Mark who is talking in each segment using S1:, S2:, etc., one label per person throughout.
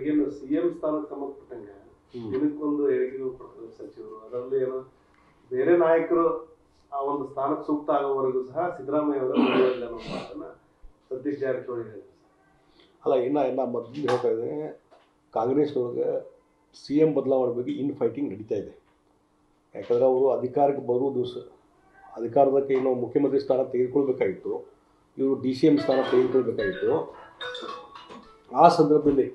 S1: ಈಗೇನು C M ಸ್ಥಾನಕ್ಕೆ ಸಂಬಂಧಪಟ್ಟಂಗೆ ದಿನಕ್ಕೊಂದು ಹೇಳಿಕೆಗಳು ಕೊಡ್ತಾರೆ ಸಚಿವರು. ಅದರಲ್ಲಿ ಏನೋ ಬೇರೆ ನಾಯಕರು ಆ ಒಂದು ಸ್ಥಾನಕ್ಕೆ ಸೂಕ್ತ ಆಗೋವರೆಗೂ ಸಹ ಸಿದ್ದರಾಮಯ್ಯ ಅವರ ಬಿಡುವುದಿಲ್ಲ ಅನ್ನೋ ಮಾತನ್ನ ಸತೀಶ್ ಜಾರಕಿಹೊಳಿ ಹೇಳಿದ್ರು
S2: ಅಲ್ಲ ಇನ್ನು ಇನ್ನು ಮೊದಲು ಹೇಳ್ತಾ ಇದ್ದಾರೆ ಕಾಂಗ್ರೆಸ್ ಒಳಗೆ ಸಿ ಎಂ ಬದಲಾವಣೆ ಬಗ್ಗೆ ಇನ್ ಫೈಟಿಂಗ್ ನಡೀತಾ ಇದೆ. ಯಾಕಂದರೆ ಅವರು ಅಧಿಕಾರಕ್ಕೆ ಬರುವ ದಿವಸ ಅಧಿಕಾರದಕ್ಕೆ ಏನು ಮುಖ್ಯಮಂತ್ರಿ ಸ್ಥಾನ ತೆಗೆದುಕೊಳ್ಬೇಕಾಗಿತ್ತು. ಇವರು ಡಿ ಸಿ ಎಂ ಸ್ಥಾನ ತೆಗೆದುಕೊಳ್ಬೇಕಾಗಿತ್ತು. ಆ ಸಂದರ್ಭದಲ್ಲಿ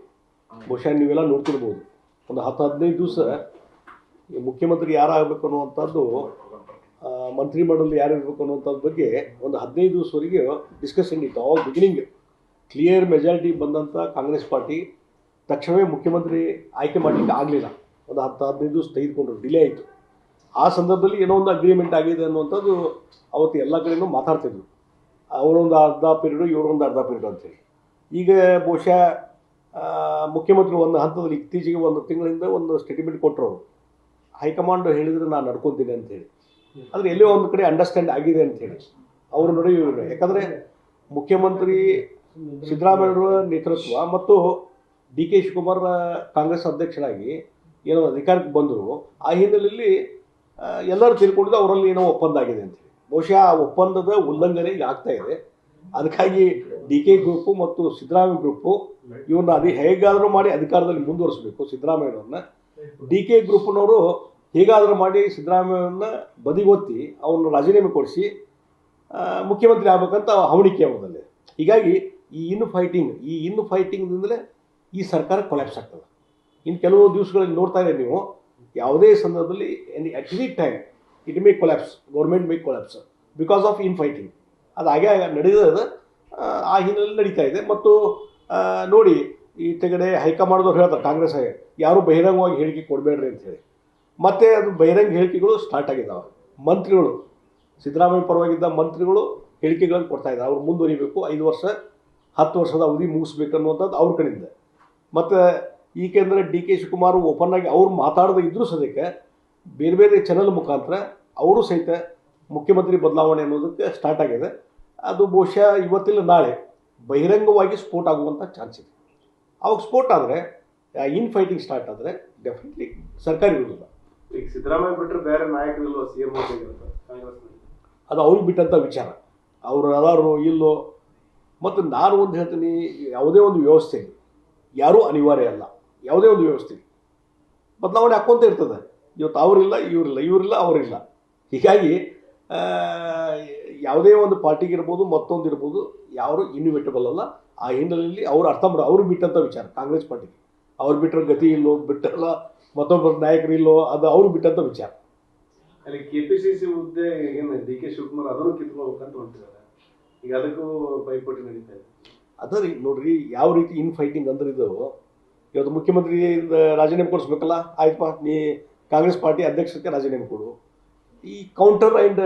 S2: ಬಹುಶಃ ನೀವೆಲ್ಲ ನೋಡ್ತಿರ್ಬೋದು. ಒಂದು ಹತ್ತು, ಹದಿನೈದು ದಿವಸ ಮುಖ್ಯಮಂತ್ರಿ ಯಾರಾಗಬೇಕು ಅನ್ನುವಂಥದ್ದು ಮಂತ್ರಿ ಮಂಡಲದಲ್ಲಿ ಯಾರು ಇರಬೇಕು ಅನ್ನುವಂಥದ್ದು ಬಗ್ಗೆ ಒಂದು ಹದಿನೈದು ದಿವಸವರೆಗೆ ಡಿಸ್ಕಷನ್ ಇತ್ತು. ಆಲ್ ಬಿಗಿನಿಂಗ್ ಕ್ಲಿಯರ್ ಮೆಜಾರಿಟಿ ಬಂದಂಥ ಕಾಂಗ್ರೆಸ್ ಪಾರ್ಟಿ ತಕ್ಷಣವೇ ಮುಖ್ಯಮಂತ್ರಿ ಆಯ್ಕೆ ಮಾಡಲಿಕ್ಕೆ ಆಗಲಿಲ್ಲ. ಒಂದು ಹತ್ತು, ಹದಿನೈದು ದಿವಸ ತೆಗೆದುಕೊಂಡ್ರು ಡಿಲೇ ಆಯಿತು. ಆ ಸಂದರ್ಭದಲ್ಲಿ ಏನೋ ಒಂದು ಅಗ್ರಿಮೆಂಟ್ ಆಗಿದೆ ಅನ್ನುವಂಥದ್ದು ಅವತ್ತು ಎಲ್ಲ ಕಡೆಯೂ ಮಾತಾಡ್ತಿದ್ರು. ಅವರೊಂದು ಅರ್ಧ ಪೀರಿಯಡು ಇವರೊಂದು ಅರ್ಧ ಪೀರಿಯಡು ಅಂತೇಳಿ. ಈಗ ಬಹುಶಃ ಮುಖ್ಯಮಂತ್ರಿ ಒಂದು ಹಂತದಲ್ಲಿ ಇತ್ತೀಚೆಗೆ ಒಂದು ತಿಂಗಳಿಂದ ಒಂದು ಸ್ಟೇಟ್ಮೆಂಟ್ ಕೊಟ್ಟರು ಅವರು ಹೈಕಮಾಂಡ್ ಹೇಳಿದರೆ ನಾನು ನಡ್ಕೊತೀನಿ ಅಂತೇಳಿ ಆದರೆ ಎಲ್ಲೋ ಒಂದು ಕಡೆ ಅಂಡರ್ಸ್ಟ್ಯಾಂಡ್ ಆಗಿದೆ ಅಂತೇಳಿ ಅವ್ರ ನಡುವೆ ಇವ್ರು. ಯಾಕಂದರೆ ಮುಖ್ಯಮಂತ್ರಿ ಸಿದ್ದರಾಮಯ್ಯರ ನೇತೃತ್ವ ಮತ್ತು ಡಿ ಕೆ ಶಿವಕುಮಾರ್ ಕಾಂಗ್ರೆಸ್ ಅಧ್ಯಕ್ಷರಾಗಿ ಏನೋ ಅಧಿಕಾರಕ್ಕೆ ಬಂದರು. ಆ ಹಿನ್ನೆಲೆಯಲ್ಲಿ ಎಲ್ಲರೂ ತಿಳ್ಕೊಂಡಿದ್ದು ಅವರಲ್ಲಿ ಏನೋ ಒಪ್ಪಂದ ಆಗಿದೆ ಅಂತೇಳಿ ಬಹುಶಃ ಆ ಒಪ್ಪಂದದ ಉಲ್ಲಂಘನೆ ಆಗ್ತಾ ಇದೆ. ಅದಕ್ಕಾಗಿ ಡಿ ಕೆ ಗ್ರೂಪು ಮತ್ತು ಸಿದ್ದರಾಮಯ್ಯ ಗ್ರೂಪು ಇವನ್ನ ಅದೇ ಹೇಗಾದರೂ ಮಾಡಿ ಅಧಿಕಾರದಲ್ಲಿ ಮುಂದುವರಿಸಬೇಕು ಸಿದ್ದರಾಮಯ್ಯವ್ರನ್ನ ಡಿ ಕೆ ಗ್ರೂಪ್ನವರು ಹೇಗಾದರೂ ಮಾಡಿ ಸಿದ್ದರಾಮಯ್ಯವ್ರನ್ನ ಬದಿಗೊತ್ತಿ ಅವನ್ನ ರಾಜೀನಾಮೆ ಕೊಡಿಸಿ ಮುಖ್ಯಮಂತ್ರಿ ಆಗ್ಬೇಕಂತ ಹವಣಿಕೆ ಅವರಲ್ಲಿ ಹೀಗಾಗಿ ಈ ಇನ್ ಫೈಟಿಂಗ್ ಈ ಇನ್ ಫೈಟಿಂಗ್ದಿಂದಲೇ ಈ ಸರ್ಕಾರ ಕೊಲ್ಯಾಪ್ಸ್ ಆಗ್ತದೆ. ಇನ್ನು ಕೆಲವು ದಿವಸಗಳಲ್ಲಿ ನೋಡ್ತಾ ಇದ್ದೀರಿ ನೀವು, ಯಾವುದೇ ಸಂದರ್ಭದಲ್ಲಿ at any time it may collapse government may collapse because of infighting ಅದು ಹಾಗೆ ನಡೆದಿದೆ ಆ ಹಿನ್ನೆಲೆಯಲ್ಲಿ ನಡೀತಾ ಇದೆ. ಮತ್ತು ನೋಡಿ, ಈ ತೆಗಡೆ ಹೈಕಮಾಂಡ್ದವ್ರು ಹೇಳ್ತಾರೆ, ಕಾಂಗ್ರೆಸ್ ಯಾರು ಬಹಿರಂಗವಾಗಿ ಹೇಳಿಕೆ ಕೊಡಬೇಡ್ರಿ ಅಂತೇಳಿ ಮತ್ತೆ ಅದು ಬಹಿರಂಗ ಹೇಳಿಕೆಗಳು ಸ್ಟಾರ್ಟ್ ಆಗಿದ್ದಾವೆ ಮಂತ್ರಿಗಳು, ಸಿದ್ದರಾಮಯ್ಯ ಪರವಾಗಿದ್ದ ಮಂತ್ರಿಗಳು ಹೇಳಿಕೆಗಳನ್ನು ಕೊಡ್ತಾ ಇದ್ದಾರೆ. ಅವ್ರು ಮುಂದುವರಿಬೇಕು, ಐದು ವರ್ಷ, ಹತ್ತು ವರ್ಷದ ಅವಧಿ ಮುಗಿಸ್ಬೇಕು ಅನ್ನುವಂಥದ್ದು ಅವ್ರ ಕಡೆಯಿಂದ. ಮತ್ತು ಏಕೆಂದರೆ ಡಿ ಕೆ ಶಿವಕುಮಾರ್ ಓಪನ್ ಆಗಿ ಅವ್ರು ಮಾತಾಡದೇ ಇದ್ರೂ ಸದ್ಯಕ್ಕೆ, ಬೇರೆ ಬೇರೆ ಚಾನಲ್ ಮುಖಾಂತರ, ಅವರು ಸಹಿತ ಮುಖ್ಯಮಂತ್ರಿ ಬದಲಾವಣೆ ಅನ್ನೋದಕ್ಕೆ ಸ್ಟಾರ್ಟ್ ಆಗಿದೆ. ಅದು ಬಹುಶಃ ಇವತ್ತಿಲ್ಲ ನಾಳೆ ಬಹಿರಂಗವಾಗಿ ಸ್ಫೋಟ ಆಗುವಂಥ ಚಾನ್ಸ್ ಇದೆ. ಅವಾಗ ಸ್ಫೋಟ ಆದರೆ ಇನ್ ಫೈಟಿಂಗ್ ಸ್ಟಾರ್ಟ್ ಆದರೆ ಡೆಫಿನೆಟ್ಲಿ ಸರ್ಕಾರಿ ಇರೋದಿಲ್ಲ
S1: ಈಗ ಸಿದ್ದರಾಮಯ್ಯ ಬಿಟ್ಟರೆ ಬೇರೆ ನಾಯಕರಿಲ್ವ ಸಿ ಎಂ
S2: ಅದು ಅವ್ರಿಗೆ ಬಿಟ್ಟಂಥ ವಿಚಾರ. ಅವರು ಅದಾರು ಇಲ್ಲೋ ಮತ್ತು ನಾನು ಒಂದು ಹೇಳ್ತೀನಿ ಯಾವುದೇ ಒಂದು ವ್ಯವಸ್ಥೆ ಯಾರೂ ಅನಿವಾರ್ಯ ಅಲ್ಲ. ಯಾವುದೇ ಒಂದು ವ್ಯವಸ್ಥೆ ಬದಲಾವಣೆ ಹಾಕ್ಕೊಂತ ಇರ್ತದೆ. ಇವತ್ತು ಅವರಿಲ್ಲ ಇವರಿಲ್ಲ ಇವರಿಲ್ಲ ಅವರಿಲ್ಲ. ಹೀಗಾಗಿ ಯಾವುದೇ ಒಂದು ಪಾರ್ಟಿಗೆ ಇರ್ಬೋದು ಮತ್ತೊಂದು ಇರ್ಬೋದು ಯಾರು ಇನ್ವಿಟಬಲ್ ಅಲ್ಲ. ಆ ಹಿನ್ನೆಲೆಯಲ್ಲಿ ಅವ್ರು ಅರ್ಥ ಮಾಡೋ ಅವ್ರು ಬಿಟ್ಟಂಥ ವಿಚಾರ ಕಾಂಗ್ರೆಸ್ ಪಾರ್ಟಿಗೆ. ಅವ್ರು ಬಿಟ್ಟರೆ ಗತಿ ಇಲ್ಲೋ ಬಿಟ್ಟಲ್ಲ ಮತ್ತೊಬ್ಬರ ನಾಯಕರು ಇಲ್ಲೋ ಅದು ಅವ್ರು ಬಿಟ್ಟಂಥ ವಿಚಾರ.
S1: ಅಲ್ಲಿ ಕೆ ಪಿ ಸಿ ಸಿ ಹುದ್ದೆ ಏನು ಡಿ ಕೆ ಶಿವಕುಮಾರ್ ಅದನ್ನು ಕಿತ್ಕೊಳ್ಬೇಕಂತ ಹೊಂಟಿದ್ದಾರೆ. ಈಗ ಅದಕ್ಕೂ ಪೈಪೋಟಿ ನಡೀತಾ ಇದೆ.
S2: ಅದ ರೀ ನೋಡ್ರಿ ಯಾವ ರೀತಿ ಇನ್ ಫೈಟಿಂಗ್ ಅಂದ್ರೆ ಇದು ಇವತ್ತು ಮುಖ್ಯಮಂತ್ರಿಯಿಂದ ರಾಜೀನಾಮೆ ಕೊಡಿಸ್ಬೇಕಲ್ಲ? ಆಯ್ತಪ್ಪ ನೀ ಕಾಂಗ್ರೆಸ್ ಪಾರ್ಟಿ ಅಧ್ಯಕ್ಷಕ್ಕೆ ರಾಜೀನಾಮೆ ಕೊಡು. ಈ ಕೌಂಟರ್ ಆ್ಯಂಡ್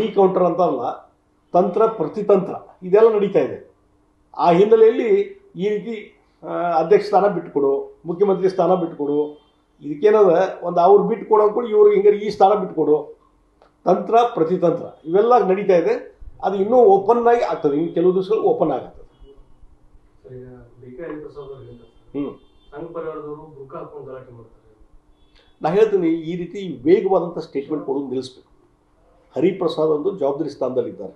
S2: ರೀಕೌಂಟರ್ ಅಲ್ಲ ತಂತ್ರ ಪ್ರತಿತಂತ್ರ ಇದೆಲ್ಲ ನಡೀತಾ ಇದೆ. ಆ ಹಿನ್ನೆಲೆಯಲ್ಲಿ ಈ ರೀತಿ ಅಧ್ಯಕ್ಷ ಸ್ಥಾನ ಬಿಟ್ಟುಕೊಡು ಮುಖ್ಯಮಂತ್ರಿ ಸ್ಥಾನ ಬಿಟ್ಟುಕೊಡು ಇದಕ್ಕೇನದ ಒಂದು ಅವ್ರು ಬಿಟ್ಟು ಕೊಡೋ ಕೂಡ ಇವರು ಹಿಂಗಾರೆ ಈ ಸ್ಥಾನ ಬಿಟ್ಟುಕೊಡು ತಂತ್ರ ಪ್ರತಿತಂತ್ರ ಇವೆಲ್ಲ ನಡೀತಾ ಇದೆ. ಅದು ಇನ್ನೂ ಓಪನ್ ಆಗಿ ಆಗ್ತದೆ. ಇನ್ನು ಕೆಲವು ದಿವಸಗಳು ಓಪನ್ ಆಗುತ್ತೆ
S1: ಸರ್, ಈಗ ಡಿ ಕೆ ಹರಿಪ್ರಸಾದ್ ಅವರು ಹೇಳಿದ್ರು
S2: ಹ್ಞೂ ನಾ ಹೇಳ್ತೀನಿ, ಈ ರೀತಿ ವೇಗವಾದಂಥ ಸ್ಟೇಟ್ಮೆಂಟ್ ಕೊಡೋದು ನಿಲ್ಲಿಸ್ಬೇಕು. ಹರಿಪ್ರಸಾದ್ ಒಂದು ಜವಾಬ್ದಾರಿ ಸ್ಥಾನದಲ್ಲಿದ್ದಾರೆ.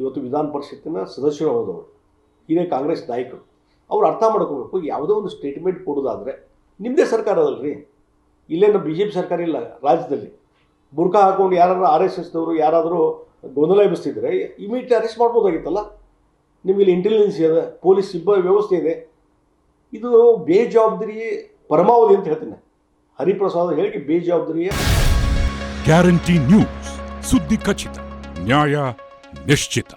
S2: ಇವತ್ತು ವಿಧಾನ ಪರಿಷತ್ತಿನ ಸದಸ್ಯರು ಹೋದವರು, ಹಿರಿಯ ಕಾಂಗ್ರೆಸ್ ನಾಯಕರು. ಅವ್ರು ಅರ್ಥ ಮಾಡ್ಕೋಬೇಕು ಯಾವುದೋ ಒಂದು ಸ್ಟೇಟ್ಮೆಂಟ್ ಕೊಡೋದಾದರೆ ನಿಮ್ಮದೇ ಸರ್ಕಾರ ಅದಲ್ರಿ ಇಲ್ಲೇನು ಬಿ ಜೆ ಪಿ ಸರ್ಕಾರ ಇಲ್ಲ ರಾಜ್ಯದಲ್ಲಿ? ಬುರ್ಕಾ ಹಾಕೊಂಡು ಯಾರಾದರೂ ಆರ್ ಎಸ್ ಎಸ್ನವರು, ಯಾರಾದರೂ ಗೊಂದಲ ಎಬ್ಬಿಸ್ತಿದ್ರೆ ಇಮಿಡಿಯೇಟ್ ಅರೆಸ್ಟ್ ಮಾಡ್ಬೋದಾಗಿತ್ತಲ್ಲ? ನಿಮಗೆ ಇಲ್ಲಿ ಇಂಟೆಲಿಜೆನ್ಸ್ ಇದೆ ಪೊಲೀಸ್ ಸಿಬ್ಬ ವ್ಯವಸ್ಥೆ ಇದೆ. ಇದು ಬೇಜವಾಬ್ದಾರಿ ಪರಮಾವಧಿ ಅಂತ ಹೇಳ್ತೀನಿ. ಹರಿಪ್ರಸಾದ್ ಹೇಳಿಕೆ ಬೇಜವಾಬ್ದಾರಿಯ?
S3: Guarantee news. ಸುದ್ದಿ ಖಚಿತ. ನ್ಯಾಯ ನಿಶ್ಚಿತ.